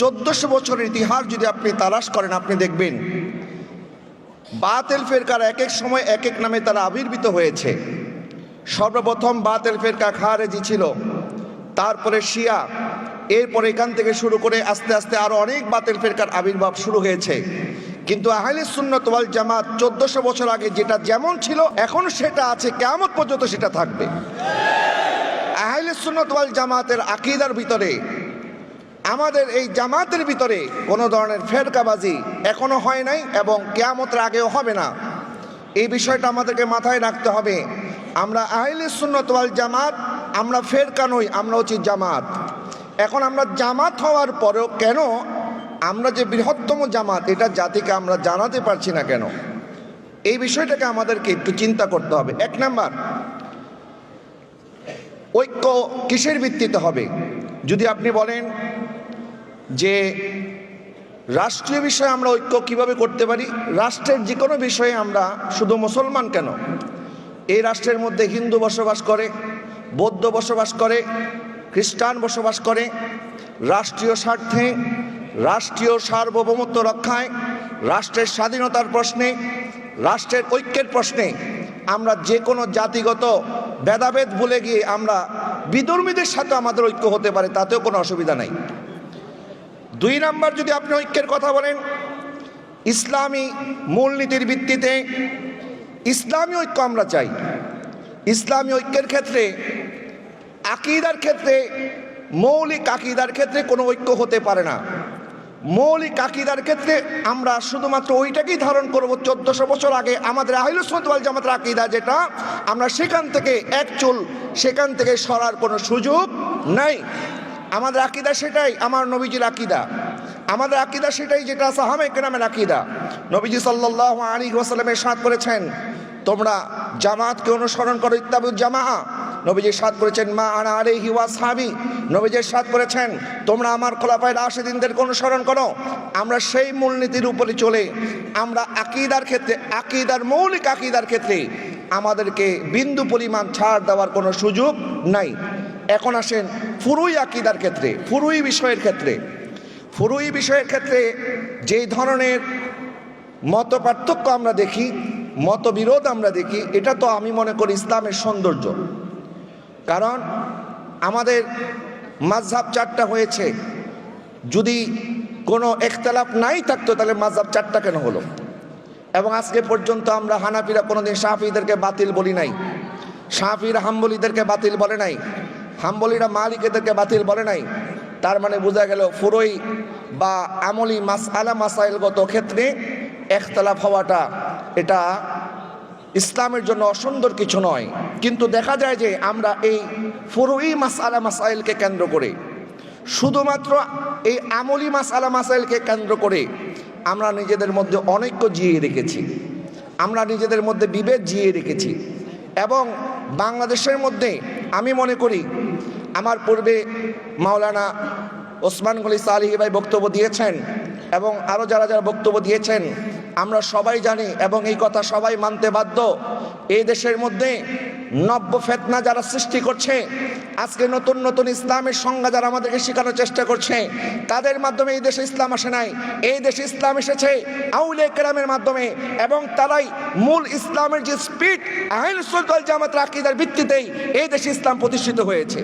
চোদ্দশো বছরের ইতিহাস যদি আপনি তালাশ করেন, আপনি দেখবেন বাতেল ফেরকার এক এক সময় এক এক নামে তারা আবির্ভূত হয়েছে। সর্বপ্রথম বাতেল ফেরকা খারেজি ছিল। তারপরে শিয়া। এরপর এখান থেকে শুরু করে আস্তে আস্তে আরও অনেক বাতেল ফেরকার আবির্ভাব শুরু হয়েছে। কিন্তু আহলে সুন্নত ওয়াল জামাত চোদ্দশো বছর আগে যেটা যেমন ছিল, এখন সেটা আছে কেমন পর্যন্ত সেটা থাকবে। আহলে সুন্নত ওয়াল জামাতের আকিদার ভিতরে আমাদের এই জামাতের ভিতরে কোনো ধরনের ফেরকাবাজি এখনও হয় নাই এবং কেয়ামতের আগেও হবে না। এই বিষয়টা আমাদেরকে মাথায় রাখতে হবে। আমরা আহলে সুন্নত ওয়াল জামাত, আমরা ফেরকা নই, আমরা হচ্ছি জামাত। এখন আমরা জামাত হওয়ার পরেও কেন আমরা যে বৃহত্তম জামাত, এটা জাতিকে আমরা জানাতে পারছি না কেন? এই বিষয়টাকে আমাদেরকে একটু চিন্তা করতে হবে। এক নাম্বার, ঐক্য কিসের ভিত্তিতে হবে? যদি আপনি বলেন যে রাষ্ট্রীয় বিষয়ে আমরা ঐক্য কীভাবে করতে পারি, রাষ্ট্রের যে কোনো বিষয়ে আমরা শুধু মুসলমান কেন? এই রাষ্ট্রের মধ্যে হিন্দু বসবাস করে, বৌদ্ধ বসবাস করে, খ্রিস্টান বসবাস করে, রাষ্ট্রীয় স্বার্থে, রাষ্ট্রীয় সার্বভৌমত্ব রক্ষায়, রাষ্ট্রের স্বাধীনতার প্রশ্নে, রাষ্ট্রের ঐক্যের প্রশ্নে আমরা যে কোনো জাতিগত ভেদাভেদ ভুলে গিয়ে আমরা বিধর্মীদের সাথে আমাদের ঐক্য হতে পারে, তাতেও কোনো অসুবিধা নাই। দুই নাম্বার যদি আপনি ঐক্যের কথা বলেন, ইসলামী মূলনীতির ভিত্তিতে ইসলামী ঐক্য আমরা চাই। ইসলামী ঐক্যের ক্ষেত্রে, আকিদার ক্ষেত্রে, মৌলিক আকিদার ক্ষেত্রে কোনো ঐক্য হতে পারে না। মৌলিক আকিদার ক্ষেত্রে আমরা শুধুমাত্র ওইটাকেই ধারণ করব চোদ্দশো বছর আগে আমাদের আহিলুসমতওয়াল জামাতের আকিদা যেটা, আমরা সেখান থেকে এক সেখান থেকে সরার কোনো সুযোগ নাই। আমাদের আকিদা সেটাই, আমার নবীজির আকিদা। আমাদের আকিদা সেটাই, যেটা সাহামে কেনামের আকিদা। নবীজি সাল্লাহ আলী ওয়াসাল্লামের সাথ করেছেন, তোমরা জামাতকে অনুসরণ করো ইত্তাবুল জামা নবীজি সাথ করেছেন, মা আনা আলে হিওয়া সাহাবি নবীজির সাথ করেছেন, তোমরা আমার খোলাফায় রাশেদিনদেরকে অনুসরণ করো। আমরা সেই মূলনীতির উপরে চলে, আমরা আকিদার ক্ষেত্রে, আকিদার মৌলিক আকিদার ক্ষেত্রে আমাদেরকে বিন্দু পরিমাণ ছাড় দেওয়ার কোনো সুযোগ নাই। এখন আসেন ফুরুই আকিদার ক্ষেত্রে, ফুরুই বিষয়ের ক্ষেত্রে, ফুরুই বিষয়ের ক্ষেত্রে যেই ধরনের মত পার্থক্য আমরা দেখি, মতবিরোধ আমরা দেখি, এটা তো আমি মনে করি ইসলামের সৌন্দর্য। কারণ আমাদের মাঝহাব চারটা হয়েছে। যদি কোনো একতলাপ নাই থাকতো, তাহলে মাঝহাব চারটা কেন হলো? এবং আজকে পর্যন্ত আমরা হানাফিরা কোনোদিন সাহাফিদেরকে বাতিল বলি নাই সাহাফিরা হাম্বলিদেরকে বাতিল বলে নাই। হাম্বলিরা মালিকেদেরকে বাতিল বলে নাই। তার মানে বোঝা গেল ফুরই বা আমলি মাস আলা মাসাইলগত ক্ষেত্রে একতলাফ হওয়াটা এটা ইসলামের জন্য অসুন্দর কিছু নয়। কিন্তু দেখা যায় যে আমরা এই ফুরুই মাস আলা মাসাইলকে কেন্দ্র করে, শুধুমাত্র এই আমলি মাস আলা মাসাইলকে কেন্দ্র করে আমরা নিজেদের মধ্যে অনৈক্য জিয়ে রেখেছি। আমরা নিজেদের মধ্যে বিভেদ জিয়ে রেখেছি। এবং বাংলাদেশের মধ্যে আমি মনে করি আমার পূর্বে মাওলানা ওসমান গলি সালিহি ভাই বক্তব্য দিয়েছেন এবং আরও যারা যারা বক্তব্য দিয়েছেন, আমরা সবাই জানি এবং এই কথা সবাই মানতে বাধ্য। এই দেশের মধ্যে নব্য ফেতনা যারা সৃষ্টি করছে, আজকে নতুন নতুন ইসলামের সংজ্ঞা যারা আমাদেরকে শেখানোর চেষ্টা করছে, তাদের মাধ্যমে এই দেশে ইসলাম আসে নাই। এই দেশে ইসলাম এসেছে আউলে কেরামের মাধ্যমে এবং তারাই মূল ইসলামের যে স্পিড আইন জামাত রাকিদার ভিত্তিতেই এই দেশে ইসলাম প্রতিষ্ঠিত হয়েছে।